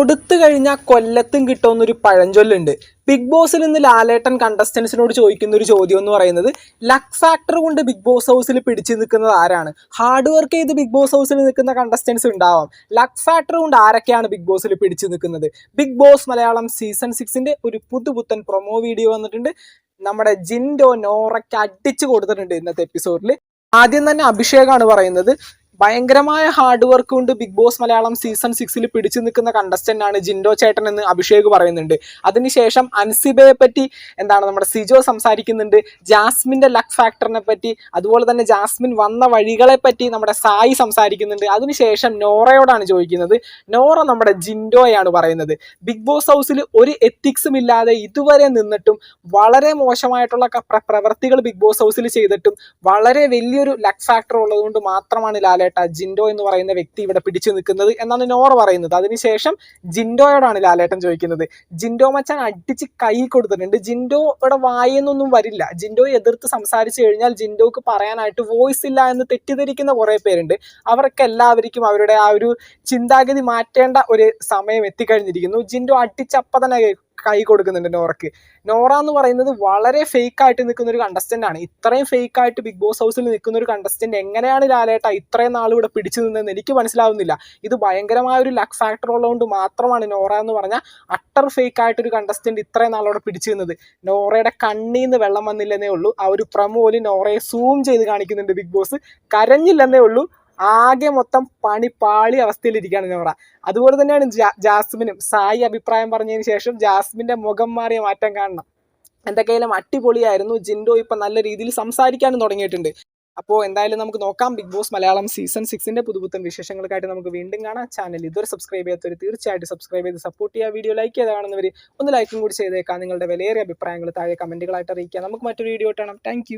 തൊടുത്തു കഴിഞ്ഞാൽ കൊല്ലത്തും കിട്ടുമെന്നൊരു പഴഞ്ചൊല്ലുണ്ട്. ബിഗ് ബോസിൽ നിന്ന് ലാലേട്ടൻ കണ്ടസ്റ്റൻസിനോട് ചോദിക്കുന്ന ഒരു ചോദ്യം എന്ന് പറയുന്നത് ലക്ക് ഫാക്ടർ കൊണ്ട് ബിഗ് ബോസ് ഹൗസിൽ പിടിച്ചു നിൽക്കുന്നത് ആരാണ്? ഹാർഡ് വർക്ക് ചെയ്ത് ബിഗ് ബോസ് ഹൗസിൽ നിൽക്കുന്ന കണ്ടസ്റ്റൻസ് ഉണ്ടാവാം. ലക്ക് ഫാക്ടർ കൊണ്ട് ആരൊക്കെയാണ് ബിഗ് ബോസിൽ പിടിച്ചു നിൽക്കുന്നത്? ബിഗ് ബോസ് മലയാളം സീസൺ സിക്സിന്റെ ഒരു പുതുപുത്തൻ പ്രൊമോ വീഡിയോ വന്നിട്ടുണ്ട്. നമ്മുടെ ജിൻഡോ നോറയ്ക്ക് അടിച്ചു കൊടുത്തിട്ടുണ്ട് ഇന്നത്തെ എപ്പിസോഡിൽ ആദ്യം തന്നെ അഭിഷേകാണ് പറയുന്നത്. ഭയങ്കരമായ ഹാർഡ് വർക്ക് കൊണ്ട് ബിഗ് ബോസ് മലയാളം സീസൺ സിക്സിൽ പിടിച്ചു നിൽക്കുന്ന കണ്ടസ്റ്റന്റ് ആണ് ജിൻഡോ ചേട്ടൻ എന്ന് അഭിഷേക് പറയുന്നുണ്ട്. അതിനുശേഷം അൻസിബയെ പറ്റി എന്താണ് നമ്മുടെ സിജോ സംസാരിക്കുന്നുണ്ട്. ജാസ്മിന്റെ ലക്ക് ഫാക്ടറിനെ പറ്റി അതുപോലെ തന്നെ ജാസ്മിൻ വന്ന വഴികളെ പറ്റി നമ്മുടെ സായി സംസാരിക്കുന്നുണ്ട്. അതിനുശേഷം നോറയോടാണ് ചോദിക്കുന്നത്. നോറ നമ്മുടെ ജിൻഡോയാണ് പറയുന്നത്. ബിഗ് ബോസ് ഹൗസിൽ ഒരു എത്തിക്സും ഇല്ലാതെ ഇതുവരെ നിന്നിട്ടും വളരെ മോശമായിട്ടുള്ള പ്രവൃത്തികൾ ബിഗ് ബോസ് ഹൗസിൽ ചെയ്തിട്ടും വളരെ വലിയൊരു ലക്ക് ഫാക്ടർ ഉള്ളതുകൊണ്ട് മാത്രമാണ് ലാലേട്ട ജിൻഡോ എന്ന് പറയുന്ന വ്യക്തി ഇവിടെ പിടിച്ചു നിൽക്കുന്നത് എന്നാണ് നോറ പറയുന്നത്. അതിനുശേഷം ജിൻഡോയോടാണ് ലാലേട്ടൻ ചോദിക്കുന്നത്. ജിൻഡോ മച്ചാൻ അടിച്ച് കൈ കൊടുത്തിട്ടുണ്ട്. ജിൻഡോ ഇവിടെ വായെന്നൊന്നും വരില്ല. ജിൻഡോ എതിർത്ത് സംസാരിച്ചു കഴിഞ്ഞാൽ ജിൻഡോക്ക് പറയാനായിട്ട് വോയിസ് ഇല്ല എന്ന് തെറ്റിദ്ധരിക്കുന്ന കുറേ പേരുണ്ട്. അവർക്ക് എല്ലാവർക്കും അവരുടെ ആ ഒരു ചിന്താഗതി മാറ്റേണ്ട ഒരു സമയം എത്തിക്കഴിഞ്ഞിരിക്കുന്നു. ജിൻഡോ അടിച്ചപ്പ തന്നെ കൈ- കൊടുക്കുന്നുണ്ട് നോറയ്ക്ക് നോറ എന്ന് പറയുന്നത് വളരെ ഫേക്ക് ആയിട്ട് നിൽക്കുന്ന ഒരു കണ്ടസ്റ്റന്റ് ആണ്. ഇത്രയും ഫേക്ക് ആയിട്ട് ബിഗ് ബോസ് ഹൗസിൽ നിൽക്കുന്ന ഒരു കണ്ടസ്റ്റന്റ് എങ്ങനെയാണ് ലാലേട്ട ഇത്രയും നാൾ ഇവിടെ പിടിച്ചു നിന്നതെന്ന് എനിക്ക് മനസ്സിലാവുന്നില്ല. ഇത് ഭയങ്കരമായ ഒരു ലക്ക് ഫാക്ടർ ഉള്ളതുകൊണ്ട് മാത്രമാണ് നോറ എന്ന് പറഞ്ഞാൽ അട്ടർ ഫേക്ക് ആയിട്ട് ഒരു കണ്ടസ്റ്റന്റ് ഇത്രയും നാളോടെ പിടിച്ചു നിന്നത്. നോറയുടെ കണ്ണിൽ നിന്ന് വെള്ളം വന്നില്ലെന്നേ ഉള്ളൂ. ആ ഒരു പ്രമോൽ നോറയെ സൂം ചെയ്ത് കാണിക്കുന്നുണ്ട് ബിഗ് ബോസ് കരഞ്ഞില്ലെന്നേ ഉള്ളൂ. ആകെ മൊത്തം പണി പാളി അവസ്ഥയിലിരിക്കുകയാണ് നമ്മുടെ അതുപോലെ തന്നെയാണ് ജാസ്മിനും. സായി അഭിപ്രായം പറഞ്ഞതിന് ശേഷം ജാസ്മിന്റെ മുഖം മാറിയ മാറ്റം കാണണം. എന്തൊക്കെയായാലും അടിപൊളിയായിരുന്നു. ജിൻഡോ ഇപ്പൊ നല്ല രീതിയിൽ സംസാരിക്കാനും തുടങ്ങിയിട്ടുണ്ട്. അപ്പോൾ എന്തായാലും നമുക്ക് നോക്കാം. ബിഗ് ബോസ് മലയാളം സീസൺ സിക്സിന്റെ പുതുപുത്തൻ വിശേഷങ്ങൾക്കായിട്ട് നമുക്ക് വീണ്ടും കാണാം. ചാനൽ ഇതുവരെ സബ്സ്ക്രൈബ് ചെയ്യാത്തവർ തീർച്ചയായിട്ടും സബ്സ്ക്രൈബ് ചെയ്ത് സപ്പോർട്ട് ചെയ്യുക. വീഡിയോ ലൈക്ക് ചെയ്ത് കാണുന്നവർ ഒന്ന് ലൈക്കും കൂടി ചെയ്തേക്കാം. നിങ്ങളുടെ വിലയേറിയ അഭിപ്രായങ്ങൾ താഴെ കമന്റുകളായിട്ട് അറിയിക്കുക. നമുക്ക് മറ്റൊരു വീഡിയോ കാണാം. താങ്ക്